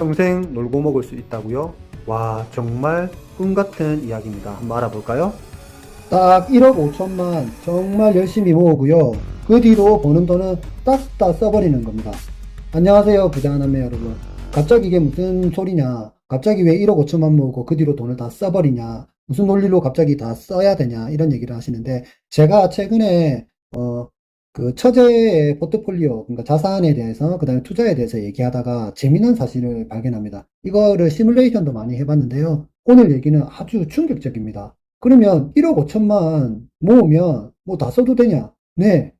평생 놀고 먹을 수 있다고요? 와 정말 꿈 같은 이야기입니다. 한번 알아볼까요? 딱 1억 5천만 정말 열심히 모으고요. 그 뒤로 버는 돈은 딱다 써버리는 겁니다. 안녕하세요 부자남매 여러분. 갑자기 이게 무슨 소리냐? 갑자기 왜 1억 5천만 모으고 그 뒤로 돈을 다 써버리냐? 무슨 논리로 갑자기 다 써야 되냐? 이런 얘기를 하시는데 제가 최근에 어, 그 처제의 포트폴리오, 그러니까 자산에 대해서, 그 다음에 투자에 대해서 얘기하다가 재미난 사실을 발견합니다. 이거를 시뮬레이션도 많이 해봤는데요. 오늘 얘기는 아주 충격적입니다. 그러면 1억 5천만 모으면 뭐 다 써도 되냐? 네.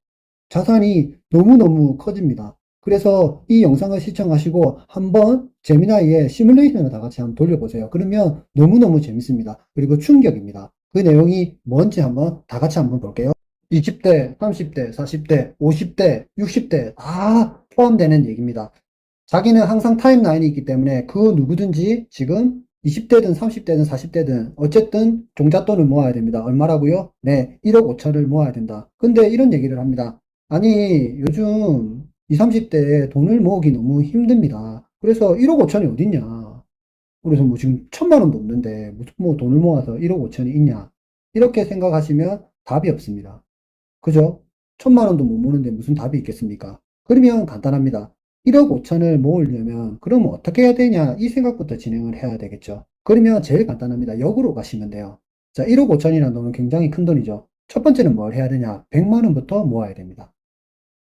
자산이 너무너무 커집니다. 그래서 이 영상을 시청하시고 한번 재미나이의 시뮬레이션을 다 같이 한번 돌려보세요. 그러면 너무너무 재밌습니다. 그리고 충격입니다. 그 내용이 뭔지 한번 다 같이 한번 볼게요. 20대, 30대, 40대, 50대, 60대 다 포함되는 얘기입니다. 자기는 항상 타임라인이 있기 때문에 그 누구든지 지금 20대든 30대든 40대든 어쨌든 종잣돈을 모아야 됩니다. 얼마라고요? 네, 1억 5천을 모아야 된다. 근데 이런 얘기를 합니다. 아니, 요즘 20, 30대에 돈을 모으기 너무 힘듭니다. 그래서 1억 5천이 어딨냐? 그래서 뭐 지금 천만 원도 없는데 뭐 돈을 모아서 1억 5천이 있냐? 이렇게 생각하시면 답이 없습니다. 그죠? 천만 원도 못 모으는데 무슨 답이 있겠습니까? 그러면 간단합니다. 1억 5천을 모으려면 그러면 어떻게 해야 되냐 이 생각부터 진행을 해야 되겠죠. 그러면 제일 간단합니다. 역으로 가시면 돼요. 자, 1억 5천이라는 돈은 굉장히 큰 돈이죠. 첫 번째는 뭘 해야 되냐? 100만 원부터 모아야 됩니다.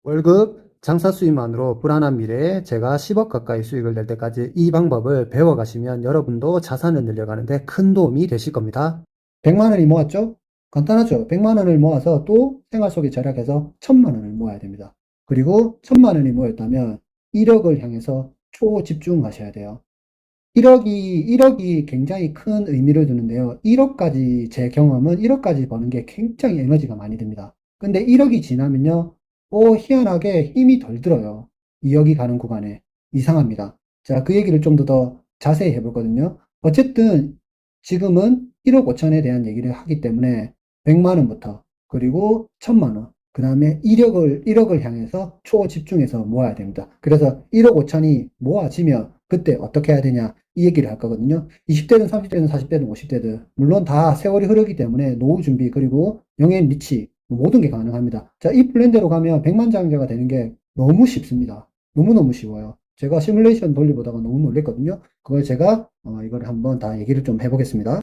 월급 장사 수입만으로 불안한 미래에 제가 10억 가까이 수익을 낼 때까지 이 방법을 배워가시면 여러분도 자산을 늘려가는데 큰 도움이 되실 겁니다. 100만 원이 모았죠? 간단하죠. 100만 원을 모아서 또 생활 속에 절약해서 1000만 원을 모아야 됩니다. 그리고 1000만 원이 모였다면 1억을 향해서 초집중하셔야 돼요. 1억이, 1억이 굉장히 큰 의미를 두는데요. 1억까지, 제 경험은 1억까지 버는 게 굉장히 에너지가 많이 듭니다. 근데 1억이 지나면요, 오, 희한하게 힘이 덜 들어요. 2억이 가는 구간에. 이상합니다. 자, 그 얘기를 좀더더 자세히 해보거든요. 어쨌든, 지금은 1억 5천에 대한 얘기를 하기 때문에 100만 원부터, 그리고 1000만 원, 그 다음에 1억을, 1억을 향해서 초집중해서 모아야 됩니다. 그래서 1억 5천이 모아지면 그때 어떻게 해야 되냐 이 얘기를 할 거거든요. 20대든 30대든 40대든 50대든 물론 다 세월이 흐르기 때문에 노후 준비 그리고 영앤 리치 모든 게 가능합니다. 자, 이 플랜대로 가면 백만장자가 되는 게 너무 쉽습니다. 너무너무 쉬워요. 제가 시뮬레이션 돌려보다가 너무 놀랬거든요. 그걸 제가 어, 이걸 한번 다 얘기를 좀 해보겠습니다.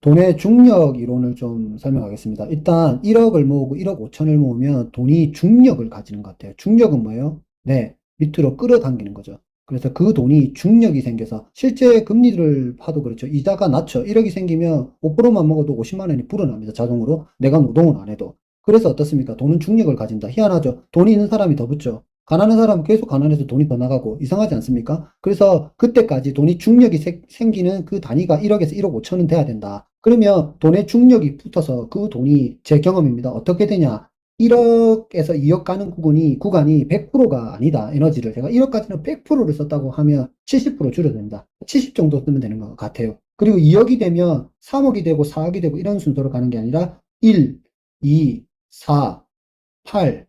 돈의 중력 이론을 좀 설명하겠습니다. 일단 1억을 모으고 1억 5천을 모으면 돈이 중력을 가지는 것 같아요. 중력은 뭐예요? 네, 밑으로 끌어당기는 거죠. 그래서 그 돈이 중력이 생겨서 실제 금리를 파도 그렇죠. 이자가 낮죠. 1억이 생기면 5%만 먹어도 50만 원이 불어납니다. 자동으로. 내가 노동을 안 해도. 그래서 어떻습니까? 돈은 중력을 가진다. 희한하죠. 돈이 있는 사람이 더 붙죠. 가난한 사람은 계속 가난해서 돈이 더 나가고 이상하지 않습니까? 그래서 그때까지 돈이 중력이 세- 생기는 그 단위가 1억에서 1억 5천은 돼야 된다. 그러면 돈의 중력이 붙어서 그 돈이 제 경험입니다. 어떻게 되냐? 1억에서 2억 가는 구간이, 구간이 100%가 아니다. 에너지를. 제가 1억까지는 100%를 썼다고 하면 70% 줄여됩니다. 70 정도 쓰면 되는 것 같아요. 그리고 2억이 되면 3억이 되고 4억이 되고 이런 순서로 가는 게 아니라 1, 2, 4, 8,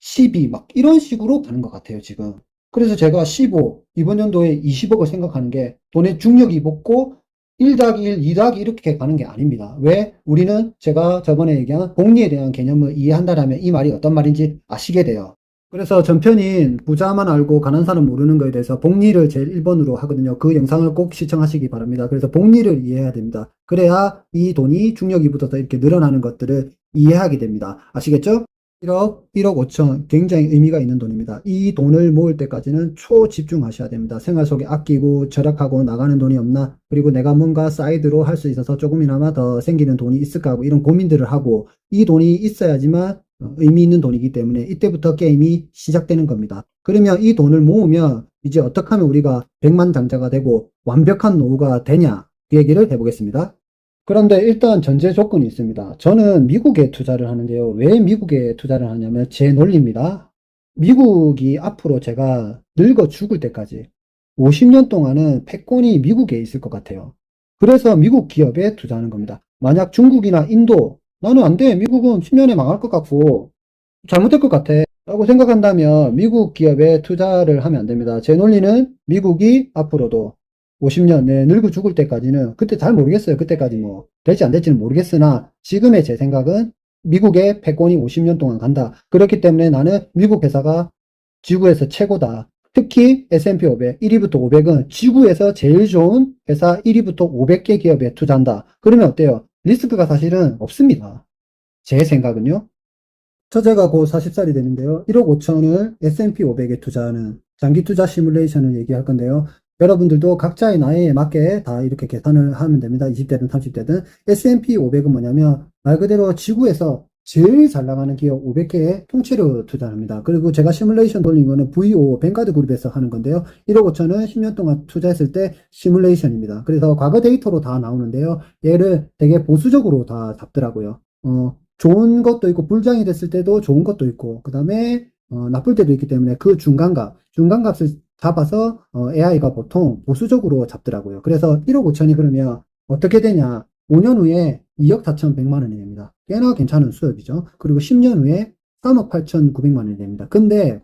12, 막 이런 식으로 가는 것 같아요, 지금. 그래서 제가 15, 이번 연도에 20억을 생각하는 게 돈의 중력이 붙고 1 더하기 1, 2 더하기 이렇게 가는 게 아닙니다. 왜? 우리는 제가 저번에 얘기한 복리에 대한 개념을 이해한다면 이 말이 어떤 말인지 아시게 돼요. 그래서 전편인 부자만 알고 가난한 사람 모르는 거에 대해서 복리를 제일 1번으로 하거든요. 그 영상을 꼭 시청하시기 바랍니다. 그래서 복리를 이해해야 됩니다. 그래야 이 돈이 중력이 붙어서 이렇게 늘어나는 것들을 이해하게 됩니다. 아시겠죠? 1억, 1억 5천 굉장히 의미가 있는 돈입니다. 이 돈을 모을 때까지는 초집중하셔야 됩니다. 생활 속에 아끼고 절약하고 나가는 돈이 없나? 그리고 내가 뭔가 사이드로 할 수 있어서 조금이나마 더 생기는 돈이 있을까 하고 이런 고민들을 하고 이 돈이 있어야지만 어, 의미 있는 돈이기 때문에 이때부터 게임이 시작되는 겁니다. 그러면 이 돈을 모으면 이제 어떻게 하면 우리가 백만장자가 되고 완벽한 노후가 되냐? 그 얘기를 해보겠습니다. 그런데 일단 전제 조건이 있습니다. 저는 미국에 투자를 하는데요. 왜 미국에 투자를 하냐면 제 논리입니다. 미국이 앞으로 제가 늙어 죽을 때까지 50년 동안은 패권이 미국에 있을 것 같아요. 그래서 미국 기업에 투자하는 겁니다. 만약 중국이나 인도, 나는 안 돼. 미국은 10년에 망할 것 같고, 잘못될 것 같아. 라고 생각한다면 미국 기업에 투자를 하면 안 됩니다. 제 논리는 미국이 앞으로도 50년 내 늙어 죽을 때까지는 그때 잘 모르겠어요. 그때까지 뭐 될지 안 될지는 모르겠으나 지금의 제 생각은 미국의 패권이 50년 동안 간다. 그렇기 때문에 나는 미국 회사가 지구에서 최고다. 특히 S&P 500, 1위부터 500은 지구에서 제일 좋은 회사 1위부터 500개 기업에 투자한다. 그러면 어때요? 리스크가 사실은 없습니다. 제 생각은요. 처제가 곧 40살이 되는데요. 1억 5천을 S&P 500에 투자하는 장기 투자 시뮬레이션을 얘기할 건데요. 여러분들도 각자의 나이에 맞게 다 이렇게 계산을 하면 됩니다. 20대든 30대든. S&P 500은 뭐냐면 말 그대로 지구에서 제일 잘 나가는 기업 500개의 통째로 투자합니다. 그리고 제가 시뮬레이션 돌린 거는 VO, 뱅가드 그룹에서 하는 건데요. 1억 5천은 10년 동안 투자했을 때 시뮬레이션입니다. 그래서 과거 데이터로 다 나오는데요. 얘를 되게 보수적으로 다 잡더라고요. 어, 좋은 것도 있고 불장이 됐을 때도 좋은 것도 있고 그 다음에 어, 나쁠 때도 있기 때문에 그 중간값 중간값을 잡아서 어, AI가 보통 보수적으로 잡더라고요. 그래서 1억 5천이 그러면 어떻게 되냐 5년 후에 2억 4천100만 원이 됩니다. 꽤나 괜찮은 수업이죠. 그리고 10년 후에 3억 8천 9백만 원이 됩니다. 근데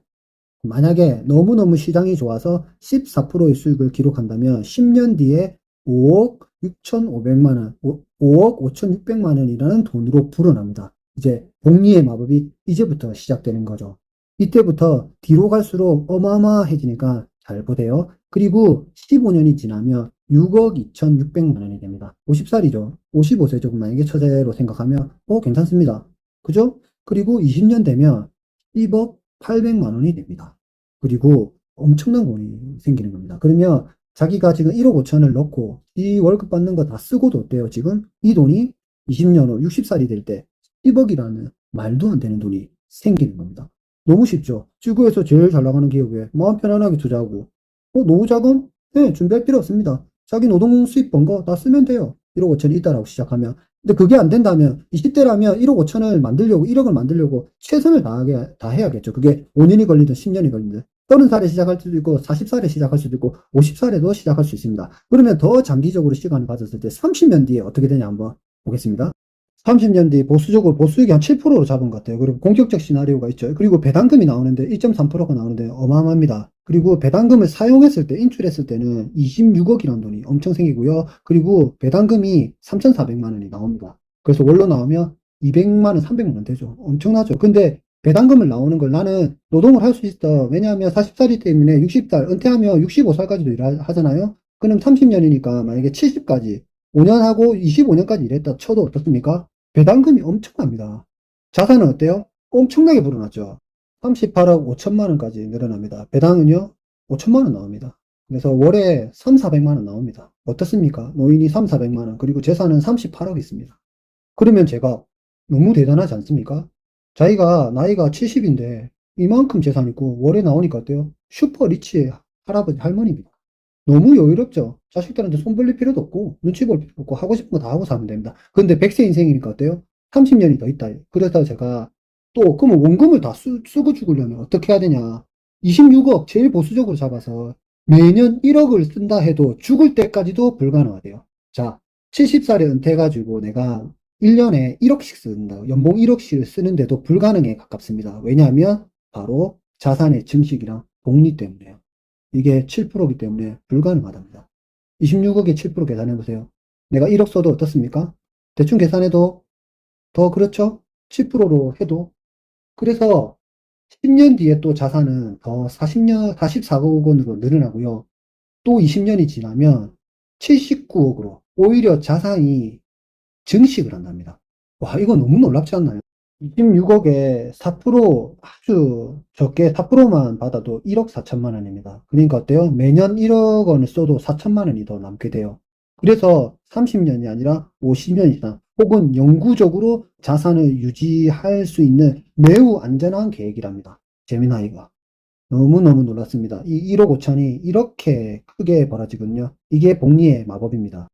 만약에 너무너무 시장이 좋아서 14%의 수익을 기록한다면 10년 뒤에 5억 6,500만 원, 5억 5,600만 원이라는 돈으로 불어납니다. 이제 복리의 마법이 이제부터 시작되는 거죠. 이때부터 뒤로 갈수록 어마어마해지니까 잘 보세요. 그리고 15년이 지나면 6억 2,600만 원이 됩니다. 50살이죠. 55세죠. 만약에 처제로 생각하면 어 괜찮습니다. 그죠? 그리고 20년 되면 10억 800만 원이 됩니다. 그리고 엄청난 돈이 생기는 겁니다. 그러면 자기가 지금 1억 5천을 넣고 이 월급 받는 거 다 쓰고도 어때요? 지금 이 돈이 20년 후 60살이 될 때 10억이라는 말도 안 되는 돈이 생기는 겁니다. 너무 쉽죠? 지구에서 제일 잘 나가는 기업에 마음 편안하게 투자하고 어, 노후 자금? 네, 준비할 필요 없습니다. 자기 노동 수입 번 거 다 쓰면 돼요. 1억 5천이 있다라고 시작하면. 근데 그게 안 된다면 20대라면 1억 5천을 만들려고 1억을 만들려고 최선을 다하게 다 해야겠죠. 그게 5년이 걸리든 10년이 걸리든 30살에 시작할 수도 있고 40살에 시작할 수도 있고 50살에도 시작할 수 있습니다. 그러면 더 장기적으로 시간을 가졌을 때 30년 뒤에 어떻게 되냐 한번 보겠습니다. 30년 뒤 보수적으로 보수익이 한 7%로 잡은 것 같아요. 그리고 공격적 시나리오가 있죠. 그리고 배당금이 나오는데 1.3%가 나오는데 어마어마합니다. 그리고 배당금을 사용했을 때 인출했을 때는 26억이라는 돈이 엄청 생기고요. 그리고 배당금이 3,400만 원이 나옵니다. 그래서 원로 나오면 200만 원, 300만 원 되죠. 엄청나죠. 근데 배당금을 나오는 걸 나는 노동을 할 수 있어. 왜냐하면 40살이 때문에 60살, 은퇴하면 65살까지도 일하잖아요. 그럼 30년이니까 만약에 70까지 5년 하고 25년까지 일했다 쳐도 어떻습니까? 배당금이 엄청납니다. 자산은 어때요? 엄청나게 불어났죠. 38억 5천만 원까지 늘어납니다. 배당은요? 5천만 원 나옵니다. 그래서 월에 3, 400만 원 나옵니다. 어떻습니까? 노인이 3, 400만 원, 그리고 재산은 38억 있습니다. 그러면 제가 너무 대단하지 않습니까? 자기가 나이가 70인데 이만큼 재산 있고 월에 나오니까 어때요? 슈퍼 리치 할아버지 할머니입니다. 너무 여유롭죠. 자식들한테 손 벌릴 필요도 없고 눈치 볼 필요도 없고 하고 싶은 거 다 하고 사면 됩니다. 근데 100세 인생이니까 어때요? 30년이 더 있다. 그래서 제가 또 그러면 원금을 다 쓰, 쓰고 죽으려면 어떻게 해야 되냐? 26억 제일 보수적으로 잡아서 매년 1억을 쓴다 해도 죽을 때까지도 불가능하대요. 자, 70살에 은퇴해가지고 내가 1년에 1억씩 쓴다. 연봉 1억씩을 쓰는데도 불가능에 가깝습니다. 왜냐하면 바로 자산의 증식이랑 복리 때문에요. 이게 7%이기 때문에 불가능하답니다. 26억에 7% 계산해 보세요. 내가 1억 써도 어떻습니까? 대충 계산해도 더 그렇죠? 7%로 해도. 그래서 10년 뒤에 또 자산은 더 40년, 44억 원으로 늘어나고요. 또 20년이 지나면 79억으로 오히려 자산이 증식을 한답니다. 와, 이거 너무 놀랍지 않나요? 26억에 4% 아주 적게 4%만 받아도 1억 4천만 원입니다. 그러니까 어때요? 매년 1억 원을 써도 4천만 원이 더 남게 돼요. 그래서 30년이 아니라 50년 이상 혹은 영구적으로 자산을 유지할 수 있는 매우 안전한 계획이랍니다. 재미나이가. 너무너무 놀랐습니다. 이 1억 5천이 이렇게 크게 벌어지거든요. 이게 복리의 마법입니다.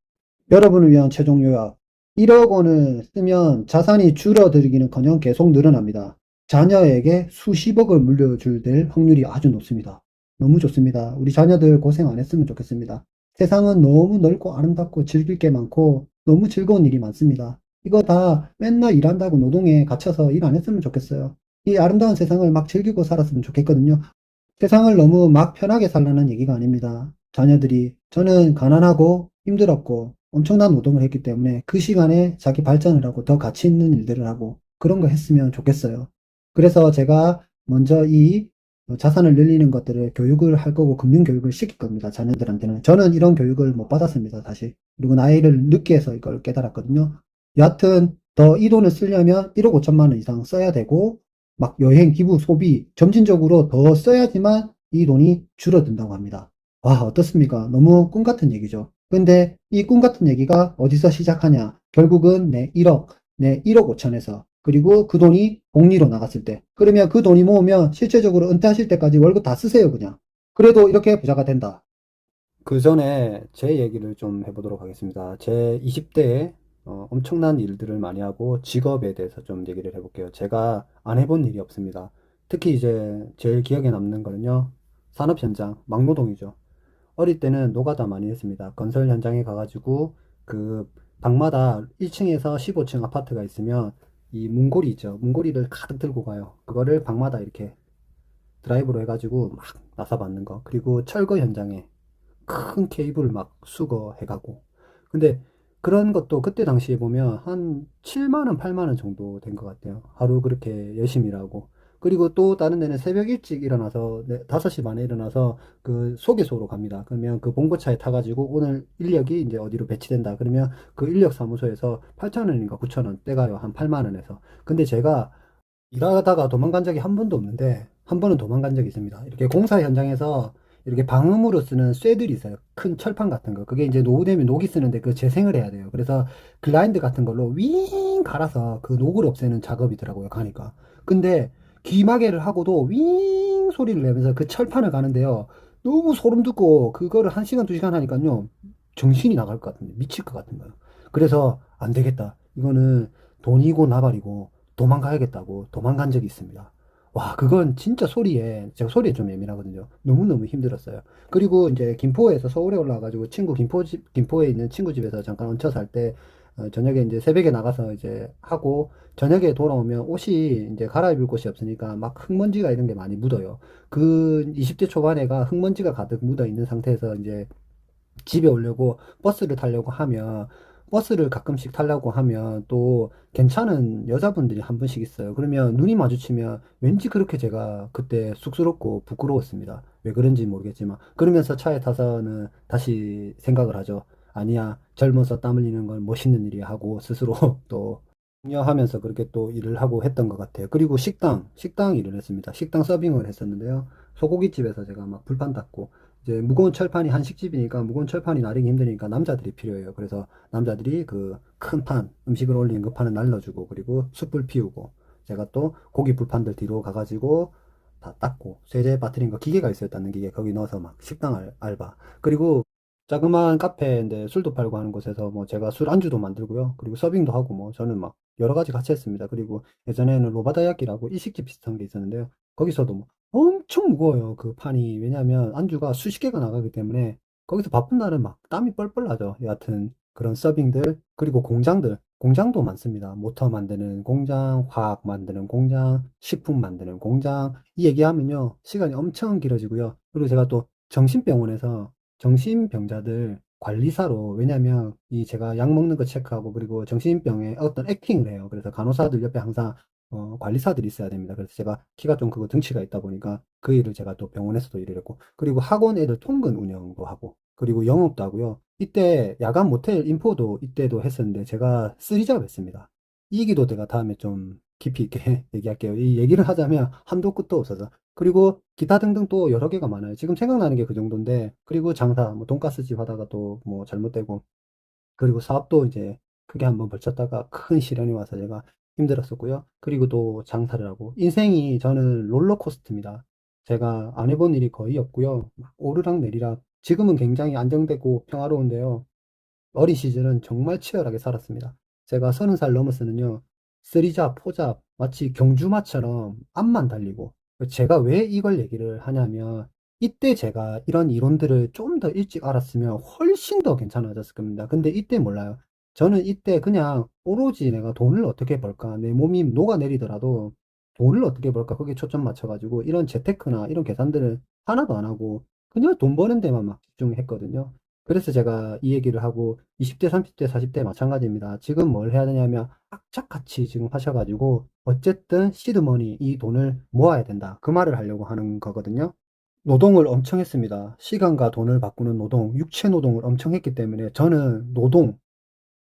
여러분을 위한 최종 요약. 1억 원을 쓰면 자산이 줄어들기는 커녕 계속 늘어납니다. 자녀에게 수십억을 물려줄 될 확률이 아주 높습니다. 너무 좋습니다. 우리 자녀들 고생 안 했으면 좋겠습니다. 세상은 너무 넓고 아름답고 즐길 게 많고 너무 즐거운 일이 많습니다. 이거 다 맨날 일한다고 노동에 갇혀서 일 안 했으면 좋겠어요. 이 아름다운 세상을 막 즐기고 살았으면 좋겠거든요. 세상을 너무 막 편하게 살라는 얘기가 아닙니다. 자녀들이 저는 가난하고 힘들었고 엄청난 노동을 했기 때문에 그 시간에 자기 발전을 하고 더 가치 있는 일들을 하고 그런 거 했으면 좋겠어요. 그래서 제가 먼저 이 자산을 늘리는 것들을 교육을 할 거고 금융 교육을 시킬 겁니다. 자녀들한테는. 저는 이런 교육을 못 받았습니다. 사실. 그리고 나이를 늦게 해서 이걸 깨달았거든요. 여하튼 더 이 돈을 쓰려면 1억 5천만 원 이상 써야 되고 막 여행, 기부, 소비 점진적으로 더 써야지만 이 돈이 줄어든다고 합니다. 와, 어떻습니까? 너무 꿈 같은 얘기죠. 근데 이 꿈 같은 얘기가 어디서 시작하냐? 결국은 내 1억, 내 1억 5천에서 그리고 그 돈이 복리로 나갔을 때 그러면 그 돈이 모으면 실제적으로 은퇴하실 때까지 월급 다 쓰세요, 그냥. 그래도 이렇게 부자가 된다. 그 전에 제 얘기를 좀 해보도록 하겠습니다. 제 20대에 어, 엄청난 일들을 많이 하고 직업에 대해서 좀 얘기를 해볼게요. 제가 안 해본 일이 없습니다. 특히 이제 제일 기억에 남는 거는요. 산업 현장, 막노동이죠. 어릴 때는 노가다 많이 했습니다. 건설 현장에 가가지고 그 방마다 1층에서 15층 아파트가 있으면 이 문고리 있죠. 문고리를 가득 들고 가요. 그거를 방마다 이렇게 드라이브로 해가지고 막 나사 받는 거. 그리고 철거 현장에 큰 케이블 막 수거해가고. 근데 그런 것도 그때 당시에 보면 한 7만원, 8만원 정도 된 것 같아요. 하루 그렇게 열심히 일하고. 그리고 또 다른 데는 새벽 일찍 일어나서, 네, 5시 반에 일어나서 그 소개소로 갑니다. 그러면 그 봉고차에 타가지고 오늘 인력이 이제 어디로 배치된다. 그러면 그 인력 사무소에서 8천 원인가 9천 원 떼가요. 한 8만 원에서. 근데 제가 일하다가 도망간 적이 한 번도 없는데, 한 번은 도망간 적이 있습니다. 이렇게 공사 현장에서 이렇게 방음으로 쓰는 쇠들이 있어요. 큰 철판 같은 거. 그게 이제 노후되면 녹이 쓰는데 그 재생을 해야 돼요. 그래서 글라인드 같은 걸로 윙 갈아서 그 녹을 없애는 작업이더라고요. 가니까. 근데 귀마개를 하고도 윙 소리를 내면서 그 철판을 가는데요. 너무 소름 돋고 그거를 한 시간, 두 시간 하니까요. 정신이 나갈 것 같은데 미칠 것 같은 거예요. 그래서 안 되겠다. 이거는 돈이고 나발이고 도망가야겠다고 도망간 적이 있습니다. 와, 그건 진짜 소리에, 제가 소리에 좀 예민하거든요. 너무 너무 힘들었어요. 그리고 이제 김포에서 서울에 올라와가지고 친구, 김포 집, 김포에 있는 친구 집에서 잠깐 얹혀 살 때, 어, 저녁에 이제 새벽에 나가서 이제 하고, 저녁에 돌아오면 옷이 이제 갈아입을 곳이 없으니까 막 흙먼지가 이런 게 많이 묻어요. 그 20대 초반에가 흙먼지가 가득 묻어 있는 상태에서 이제 집에 오려고 버스를 타려고 하면 버스를 가끔씩 타려고 하면 또 괜찮은 여자분들이 한 분씩 있어요. 그러면 눈이 마주치면 왠지 그렇게 제가 그때 쑥스럽고 부끄러웠습니다. 왜 그런지 모르겠지만 그러면서 차에 타서는 다시 생각을 하죠. 아니야, 젊어서 땀 흘리는 건 멋있는 일이야 하고 스스로 또 독려하면서 그렇게 또 일을 하고 했던 것 같아요. 그리고 식당, 식당 일을 했습니다. 식당 서빙을 했었는데요. 소고기집에서 제가 막 불판 닦고 이제 무거운 철판이 한식집이니까 무거운 철판이 나르기 힘드니까 남자들이 필요해요. 그래서 남자들이 그 큰 판, 음식을 올리는 그 판을 날려주고 그리고 숯불 피우고 제가 또 고기 불판들 뒤로 가가지고 다 닦고 세제 빠트린 거 기계가 있어요. 닦는 기계 거기 넣어서 막 식당 알, 알바 그리고 자그마한 카페인데 술도 팔고 하는 곳에서 뭐 제가 술 안주도 만들고요. 그리고 서빙도 하고 뭐 저는 막 여러 가지 같이 했습니다. 그리고 예전에는 로바다야끼라고 일식집 비슷한 게 있었는데요. 거기서도 뭐 엄청 무거워요. 그 판이. 왜냐면 안주가 수십 개가 나가기 때문에 거기서 바쁜 날은 막 땀이 뻘뻘 나죠. 여하튼 그런 서빙들 그리고 공장들 공장도 많습니다. 모터 만드는 공장, 화학 만드는 공장, 식품 만드는 공장 이 얘기하면요 시간이 엄청 길어지고요. 그리고 제가 또 정신병원에서 정신병자들 관리사로 왜냐면 이 제가 약 먹는 거 체크하고 그리고 정신병에 어떤 액팅을 해요. 그래서 간호사들 옆에 항상 어, 관리사들이 있어야 됩니다. 그래서 제가 키가 좀 크고 등치가 있다 보니까 그 일을 제가 또 병원에서도 일을 했고, 그리고 학원 애들 통근 운영도 하고, 그리고 영업도 하고요. 이때 야간 모텔 인포도 이때도 했었는데 제가 쓰리잡 했습니다. 이 얘기도 제가 다음에 좀 깊이 있게 얘기할게요. 이 얘기를 하자면 한도 끝도 없어서. 그리고 기타 등등 또 여러 개가 많아요. 지금 생각나는 게 그 정도인데, 그리고 장사, 뭐 돈가스집 하다가 또 뭐 잘못되고, 그리고 사업도 이제 크게 한번 벌쳤다가 큰 시련이 와서 제가 힘들었었고요. 그리고 또 장사를 하고 인생이 저는 롤러코스터입니다. 제가 안 해본 일이 거의 없고요. 막 오르락 내리락. 지금은 굉장히 안정되고 평화로운데요. 어린 시절은 정말 치열하게 살았습니다. 제가 서른 살 넘었으면요. 쓰리잡, 포잡, 마치 경주마처럼 앞만 달리고 제가 왜 이걸 얘기를 하냐면 이때 제가 이런 이론들을 좀 더 일찍 알았으면 훨씬 더 괜찮아졌을 겁니다. 근데 이때 몰라요. 저는 이때 그냥 오로지 내가 돈을 어떻게 벌까? 내 몸이 녹아내리더라도 돈을 어떻게 벌까 거기에 초점 맞춰가지고 이런 재테크나 이런 계산들을 하나도 안 하고 그냥 돈 버는 데만 막 집중했거든요. 그래서 제가 이 얘기를 하고 20대, 30대, 40대 마찬가지입니다. 지금 뭘 해야 되냐면 악착같이 지금 하셔가지고 어쨌든 시드머니 이 돈을 모아야 된다. 그 말을 하려고 하는 거거든요. 노동을 엄청 했습니다. 시간과 돈을 바꾸는 노동, 육체 노동을 엄청 했기 때문에 저는 노동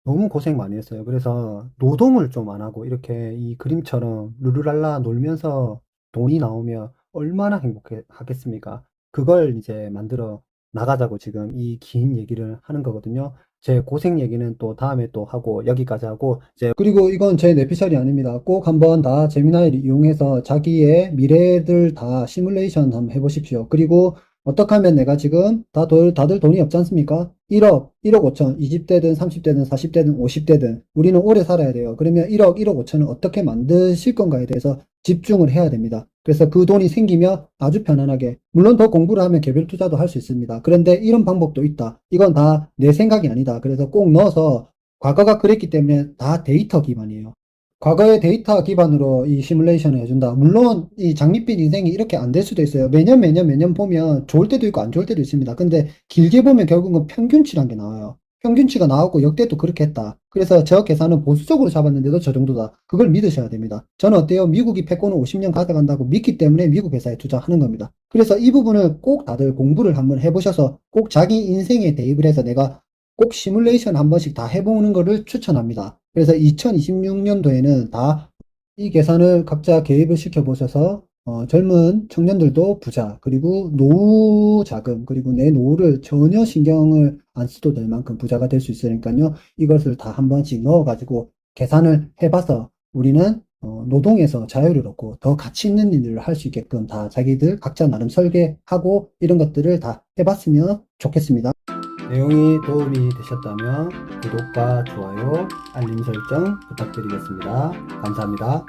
너무 고생 많이 했어요. 그래서 노동을 좀 안 하고 이렇게 이 그림처럼 룰루랄라 놀면서 돈이 나오면 얼마나 행복해 하겠습니까? 그걸 이제 만들어 나가자고 지금 이 긴 얘기를 하는 거거든요. 제 고생 얘기는 또 다음에 또 하고 여기까지 하고 이제 그리고 이건 제 내피셜이 아닙니다. 꼭 한번 다 제미나이를 이용해서 자기의 미래들 다 시뮬레이션 한번 해보십시오. 그리고 어떻게 하면 내가 지금 다 도- 다들 돈이 없지 않습니까? 1억, 1억 5천, 20대든 30대든 40대든 50대든 우리는 오래 살아야 돼요. 그러면 1억, 1억 5천을 어떻게 만드실 건가에 대해서 집중을 해야 됩니다. 그래서 그 돈이 생기면 아주 편안하게, 물론 더 공부를 하면 개별 투자도 할 수 있습니다. 그런데 이런 방법도 있다. 이건 다 내 생각이 아니다. 그래서 꼭 넣어서 과거가 그랬기 때문에 다 데이터 기반이에요. 과거의 데이터 기반으로 이 시뮬레이션을 해준다. 물론 이 장밋빛 인생이 이렇게 안 될 수도 있어요. 매년 매년 매년 보면 좋을 때도 있고 안 좋을 때도 있습니다. 근데 길게 보면 결국은 평균치란 게 나와요. 평균치가 나오고 역대도 그렇게 했다. 그래서 저 계산은 보수적으로 잡았는데도 저 정도다. 그걸 믿으셔야 됩니다. 저는 어때요? 미국이 패권을 50년 가져간다고 믿기 때문에 미국 회사에 투자하는 겁니다. 그래서 이 부분을 꼭 다들 공부를 한번 해보셔서 꼭 자기 인생에 대입을 해서 내가 꼭 시뮬레이션 한 번씩 다 해보는 거를 추천합니다. 그래서 2026년도에는 다 이 계산을 각자 개입을 시켜보셔서 어, 젊은 청년들도 부자, 그리고 노후 자금, 그리고 내 노후를 전혀 신경을 안 써도 될 만큼 부자가 될 수 있으니까요. 이것을 다 한 번씩 넣어가지고 계산을 해봐서 우리는 어, 노동에서 자유를 얻고 더 가치 있는 일을 할 수 있게끔 다 자기들 각자 나름 설계하고 이런 것들을 다 해봤으면 좋겠습니다. 내용이 도움이 되셨다면 구독과 좋아요, 알림 설정 부탁드리겠습니다. 감사합니다.